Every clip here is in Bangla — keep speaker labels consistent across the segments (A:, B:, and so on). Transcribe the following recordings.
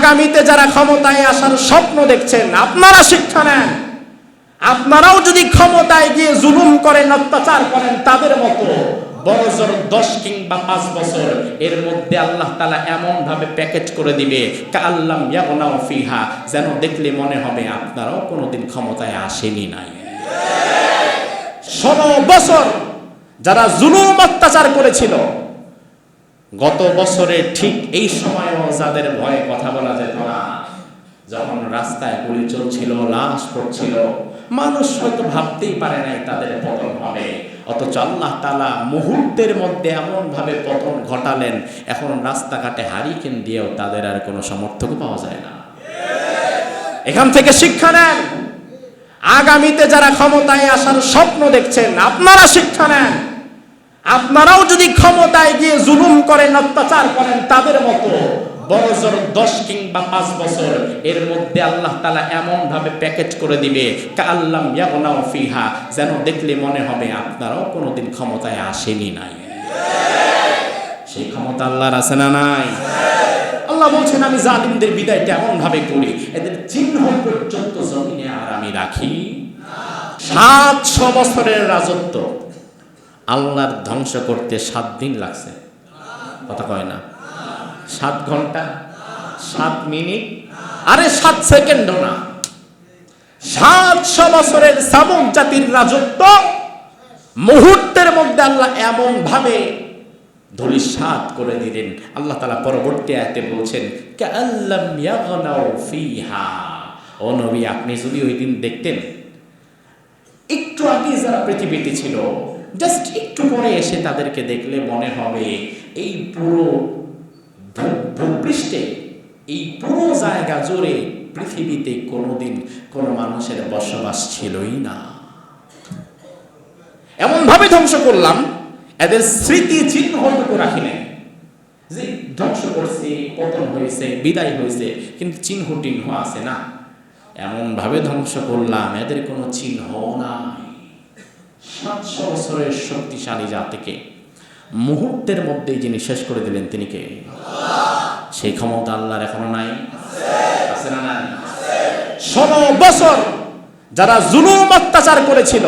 A: আগামীতে যারা ক্ষমতায় আসার স্বপ্ন দেখছেন, আপনারা শিক্ষা নেন। আপনারাও যদি ক্ষমতায় গিয়ে জুলুম করেন, অত্যাচার করেন, তাদের মতো বড় দশ কিংবা পাঁচ বছর, এর মধ্যে আল্লাহ তালা এমন ভাবে প্যাকেজ করে দিবে কাল্লাম ইয়াগনাও ফিহা, যেন দেখলে মনে হবে আপনারাও কোনোদিন ক্ষমতায় আসেনি নাই। ষোলো বছর যারা জুলুম অত্যাচার করেছিল গত বছরে ঠিক এই সময়ও যাদের ভয়ে কথা বলা যেত না, যখন রাস্তায় গুলি চলছিল, লাশ পড়ছিল, মানুষ হয়তো ভাবতেই পারে নাই তাদের পতন হবে। অথচ আল্লাহ তালা মুহূর্তের মধ্যে এমন ভাবে পতন ঘটালেন, এখন রাস্তাঘাটে হারিকেন দিয়েও তাদের আর কোনো সমর্থক পাওয়া যায় না। এখান থেকে শিক্ষা নেন। আগামীতে যারা ক্ষমতায় আসার স্বপ্ন দেখছেন, আপনারা শিক্ষা নেন। আপনারাও যদি ক্ষমতায় গিয়ে জুলুম করেন, অত্যাচার করেন, তাদের মতো বড় জোর দশ কিংবা পাঁচ বছর, এর মধ্যে আল্লাহ তালা এমন ভাবে প্যাকেজ করে দিবে কাল্লাম ফিহা, যেন দেখলে মনে হবে আপনারাও কোনোদিন ক্ষমতায় আসেনি নাই। সেই ক্ষমতা আল্লাহর আছে না নাই? আল্লাহ বলছেন, আমি জালিমদের এমন ভাবে করি, এদের চিহ্ন পর্যন্ত জমিনে আর আমি রাখি। সাতশো বছরের রাজত্ব। আল্লাহর ধ্বংস করতে সাত দিন লাগছে। কথা কয় না। সাত ঘণ্টা, সাত মিনিট, আরে সাত সেকেন্ডও না। সাতশো বছরের সামুক জাতির রাজত্ব মুহূর্তের মধ্যে আল্লাহ এমন ভাবে ধরিসাত করে দিলেন। আল্লাহ তালা পরবর্তী আয়াতে বলছেন ও নবী, আপনি যদি ওই দিন দেখতেন, একটু আগে যারা পৃথিবীতে ছিল জাস্ট একটু পরে এসে তাদেরকে দেখলে মনে হবে, এই পুরো ভূপৃষ্ঠে, এই পুরো জায়গা জুড়ে পৃথিবীতে কোনোদিন কোনো মানুষের বসবাস ছিলই না। এমন ভাবে ধ্বংস করলাম, এদের স্মৃতি চিহ্ন হয়তো রাখি নাই যে ধ্বংস করছে, পতন হয়েছে, বিদায় হয়েছে, কিন্তু চিহ্ন টিহ্ন আছে না। এমন ভাবে ধ্বংস করলাম, এদের কোনো চিহ্ন নাই। সাতশো বছরের শক্তিশালী জাতিকে মুহূর্তের মধ্যেই যিনি শেষ করে দিলেন, তিনি কে? সেই ক্ষমতা আল্লাহর এখনও নাই। আছে না নাই? ষোলো বছর যারা জুলুম অত্যাচার করেছিল,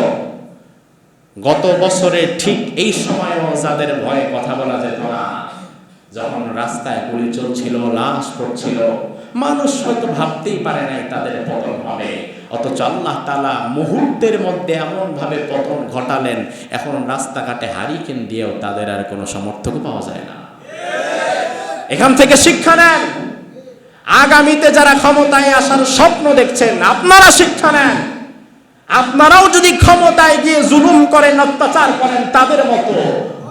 A: গত বছরে ঠিক এই সময়ও যাদের ভয়ে কথা বলা যেত না, যখন রাস্তায় গুলি চলছিল, লাশ পড়ছিল, মানুষ হয়তো ভাবতেই পারে নাই তাদের পতন হবে। অথচ আল্লাহ তালা মুহূর্তের মধ্যে এমনভাবে পতন ঘটালেন, এখন রাস্তাঘাটে হারিকেন দিয়েও তাদের আর কোনো সমর্থক পাওয়া যায় না। এখান থেকে শিক্ষা নেন। আগামীতে যারা ক্ষমতায় আসার স্বপ্ন দেখছেন, আপনারা শিক্ষা নেন। আপনারাও যদি ক্ষমতায় গিয়ে জুলুম করেন, অত্যাচার করেন, তাদের মতো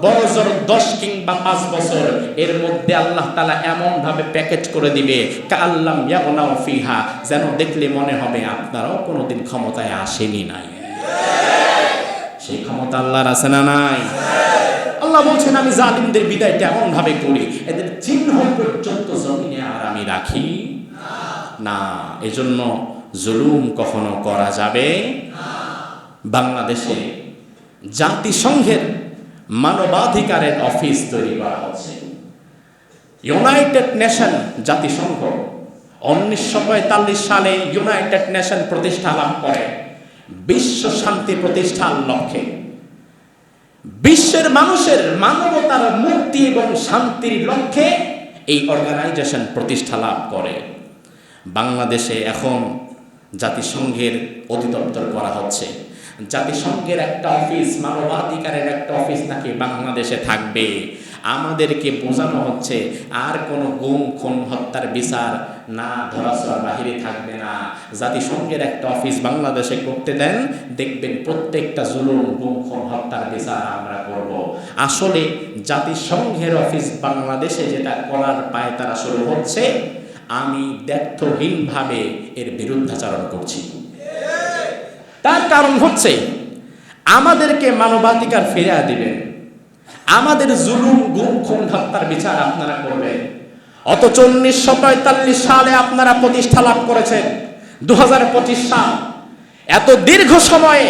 A: বড় জোর দশ কিংবা পাঁচ বছর, এর মধ্যে আল্লাহ তালা এমন ভাবে প্যাকেজ করে দিবে কাল্লাম ইয়াগনাও ফিহা, যেন দেখলে মনে হবে আপনারাও কোনোদিন ক্ষমতায় আসেনি নাই। সেই ক্ষমতা আল্লাহর আছে না নাই? আল্লাহ বলছেন, আমি জালিমদের বিদায়টা এমন ভাবে করি, এদের চিহ্ন পর্যন্ত জমিনে আর আমি রাখি না। এজন্য জুলুম কখনো করা যাবে? বাংলাদেশে জাতিসংঘের মানবাধিকারের অফিস তৈরি করা হচ্ছে। ইউনাইটেড নেশন জাতিসংঘ উনিশশো পঁয়তাল্লিশ সালে ইউনাইটেড নেশন প্রতিষ্ঠা লাভ করে। বিশ্ব শান্তি প্রতিষ্ঠার লক্ষ্যে। বিশ্বের মানুষের মানবতার মুক্তি এবং শান্তির লক্ষ্যে এই অর্গানাইজেশন প্রতিষ্ঠা লাভ করে। বাংলাদেশে এখন জাতিসংঘের অধিদপ্তর করা হচ্ছে। জাতিসংঘের একটা অফিস, মানবাধিকারের একটা অফিস নাকি বাংলাদেশে থাকবে? আমাদেরকে বোঝানো হচ্ছে, আর কোনো গুম, খুন, হত্যার বিচার না, ধরাছোঁয়ার বাহিরে থাকবে না। জাতিসংঘের একটা অফিস বাংলাদেশে করতে দেন, দেখবেন প্রত্যেকটা জুলুম, গুম, খুন, হত্যার বিচার আমরা করব। আসলে জাতিসংঘের অফিস বাংলাদেশে যেটা করার পায় তারা শুরু হচ্ছে, আমি দ্ব্যর্থহীনভাবে এর বিরুদ্ধাচারণ করছি। তার কারণ হচ্ছে, আমাদেরকে মানবাধিকার ফিরিয়ে দিবেন আমাদের জুলুম, গুম, খুন, হত্যার বিচার আপনারা করবেন। অথচ উনিশশো পঁয়তাল্লিশ সালে আপনারা প্রতিষ্ঠা লাভ করেছেন দু হাজার পঁচিশ সাল। এত দীর্ঘ সময়ে,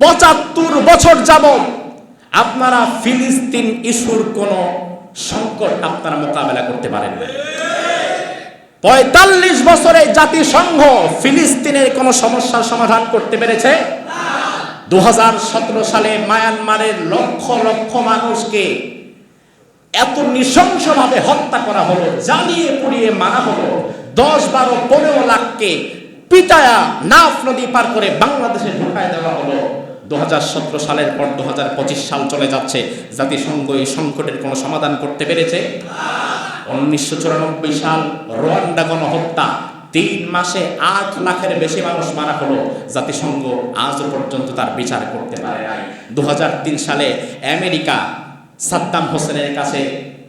A: পঁচাত্তর বছর যাবৎ আপনারা ফিলিস্তিন ইস্যুর কোনো সংকট আপনারা মোকাবেলা করতে পারেন না পঁয়তাল্লিশ বছরে জাতিসংঘ ফিলিস্তিনের কোনো সমস্যার সমাধান করতে পেরেছে? দু হাজার সতেরো সালে মায়ানমারের লক্ষ লক্ষ মানুষকে এত নৃশংসভাবে হত্যা করা হলো, জ্বালিয়ে পুড়িয়ে মারা হলো। দশ, বারো, পনেরো লাখকে পিটায়া নাফ নদী পার করে বাংলাদেশে ঢুকায় দেওয়া হলো। দু হাজার সতেরো সালের পর দু হাজার পঁচিশ সাল চলে যাচ্ছে। জাতিসংঘ এই সংকটের কোনো সমাধান করতে পেরেছে? উনিশশো চুরানব্বই সাল রোয়ান্ডা গণহত্যা। তিন মাসে আট লাখের বেশি মানুষ মারা হলো। জাতিসংঘ আজ পর্যন্ত তার বিচার করতে পারে নাই। দু হাজার তিন সালে আমেরিকা সাদ্দাম হোসেনের কাছে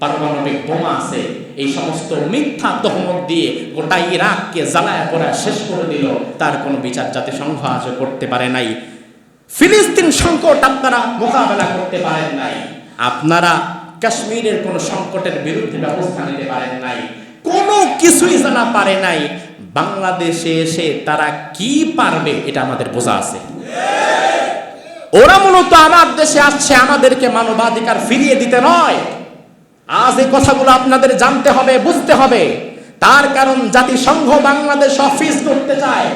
A: পারমাণবিক বোমা আছে। এই সমস্ত মিথ্যা তহমত দিয়ে গোটা ইরাককে জ্বালায় পড়া শেষ করে দিল। তার কোনো বিচার জাতিসংঘ আজও করতে পারে নাই। ফিলিস্তিন সংকট আপনারা মোকাবেলা করতে পারেন নাই। আপনারা কাশ্মীরের কোনো সংকটের বিরুদ্ধে ব্যবস্থা নিতে পারেন নাই। কোনো কিছুই জানা পারে নাই। বাংলাদেশে এসে তারা কি পারবে এটা আমাদের বোঝা আছে। ওরা মূলত আমার দেশে আসছে, আমাদেরকে মানবাধিকার ফিরিয়ে দিতে নয়। আজ এই কথাগুলো আপনাদের জানতে হবে, বুঝতে হবে। তার কারণ জাতিসংঘ বাংলাদেশ অফিস করতে চায়।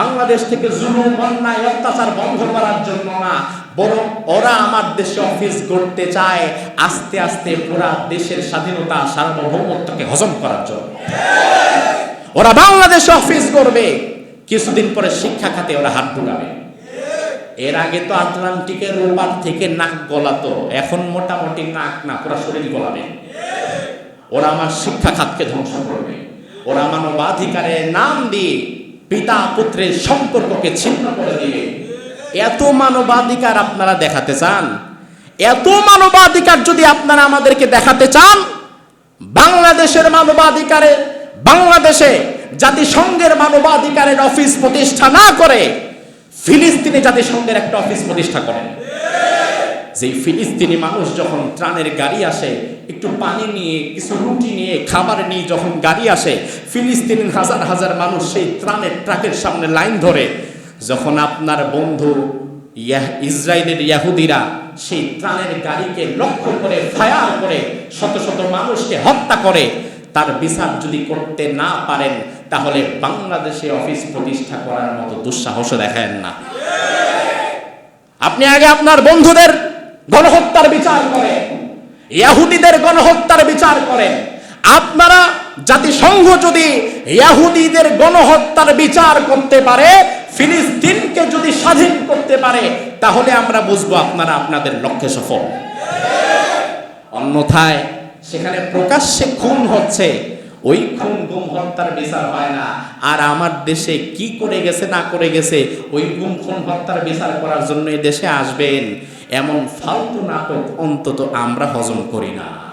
A: বাংলাদেশ থেকে জুলুম, অন্যায়, অত্যাচার বন্ধ করার জন্য না, বরং ওরা আমার দেশে অফিস করতে চায় আস্তে আস্তে পুরা দেশের স্বাধীনতা, সার্বভৌমত্বকে হজম করার জন্য। ওরা বাংলাদেশে অফিস করবে কিছুদিন পরে শিক্ষা খাতে ওরা হাত ঢুকাবে এর আগে তো আটলান্টিকের ওপার থেকে নাক গলাতো, এখন মোটামুটি নাক না, পুরো শরীর গলাবে। ওরা আমার শিক্ষা খাতকে ধ্বংস করবে। ওরা মানবাধিকারের নাম দিয়ে পিতা পুত্রের সম্পর্ককে ছিন্ন করে দিবে এত মানবাধিকার আপনারা দেখাতে চান? এত মানবাধিকার যদি আপনারা আমাদেরকে দেখাতে চান, বাংলাদেশের মানবাধিকারে, বাংলাদেশে জাতিসংঘের মানবাধিকারের অফিস প্রতিষ্ঠা না করে ফিলিস্তিনি জাতিসংঘের একটা অফিস প্রতিষ্ঠা করেন। যে ফিলিস্তিনি মানুষ যখন ত্রাণের গাড়ি আসে একটু পানি নিয়ে, কিছু রুটি নিয়ে, খাবার নিয়ে যখন গাড়ি আসে, ফিলিস্তিনের হাজার হাজার মানুষ সেই ত্রাণের ট্রাকের সামনে লাইন ধরে। যখন আপনার বন্ধু ইসরায়েলের ইয়াহুদিরা সেই ত্রাণের গাড়িকে লক্ষ্য করে, ফায়ার করে, শত শত মানুষকে হত্যা করে, তার বিচার যদি করতে না পারেন, তাহলে বাংলাদেশে অফিস প্রতিষ্ঠা করার মতো দুঃসাহস দেখায় না। আপনি আগে আপনার বন্ধুদের গণহত্যার বিচার করেন। ইয়াহুদিদের গণহত্যার বিচার করেন। আপনারা জাতিসংঘ যদি ইয়াহুদিদের গণহত্যার বিচার করতে পারে, ফিলিস্তিনকে যদি স্বাধীন করতে পারে, তাহলে আমরা বুঝব আপনারা আপনাদের লক্ষ্যে সফল। অন্যথায় সেখানে প্রকাশ্যে খুন হচ্ছে। ওই খুন গুম হত্যার বিচার হয় না। আর আমার দেশে কি করে গেছে, না করে গেছে, ওই গুম খুন হত্যার বিচার করার জন্য দেশে আসবেন। এমন ফালতু নাটক অন্তত আমরা হজম করি না।